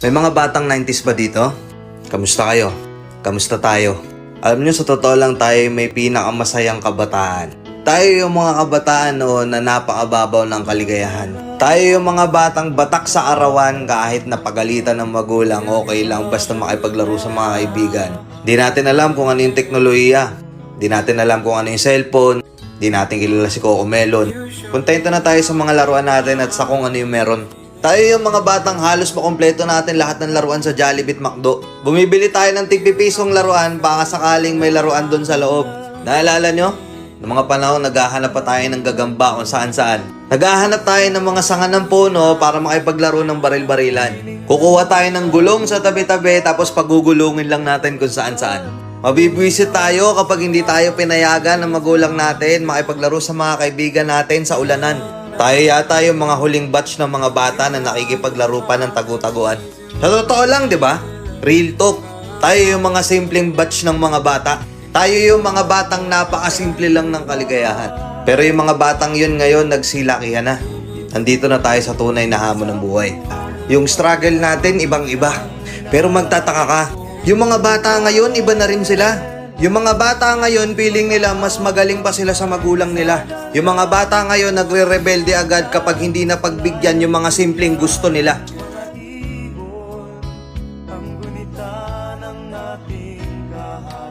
May mga batang 90s ba dito? Kamusta kayo? Kamusta tayo? Alam nyo, sa totoo lang tayo may pinakamasayang kabataan. Tayo yung mga kabataan noon na napakababaw ng kaligayahan. Tayo yung mga batang batak sa arawan kahit napagalitan ng magulang, okay lang basta makipaglaro sa mga kaibigan. Di natin alam kung ano yung teknolohiya. Di natin alam kung ano yung cellphone. Di natin kilala si Coco Melon. Kontento na tayo sa mga laruan natin at sa kung ano yung meron. Tayo yung mga batang halos makompleto natin lahat ng laruan sa Jollibee at McDo. Bumibili tayo ng tigpipisong laruan baka sakaling may laruan doon sa loob. Naalala nyo? Noong mga panahon, naghahanap pa tayo ng gagamba kung saan saan. Naghahanap tayo ng mga sanga ng puno para makipaglaro ng baril-barilan. Kukuha tayo ng gulong sa tabi-tabi tapos pagugulungin lang natin kung saan saan. Mabibwisit tayo kapag hindi tayo pinayagan ng magulang natin makipaglaro sa mga kaibigan natin sa ulanan. Tayo yata yung mga huling batch ng mga bata na nakikipaglaro pa ng tagu-taguan. Sa totoo lang, di ba? Real talk. Tayo yung mga simpleng batch ng mga bata. Tayo yung mga batang napakasimple lang ng kaligayahan. Pero yung mga batang yun ngayon nagsilakihan na. Nandito na tayo sa tunay na hamon ng buhay. Yung struggle natin ibang-iba. Pero magtataka ka, yung mga bata ngayon iba na rin sila. Yung mga bata ngayon, feeling nila mas magaling pa sila sa magulang nila. Yung mga bata ngayon nagre-rebelde agad kapag hindi na pagbigyan yung mga simpleng gusto nila. Ang gunita ng ating kahal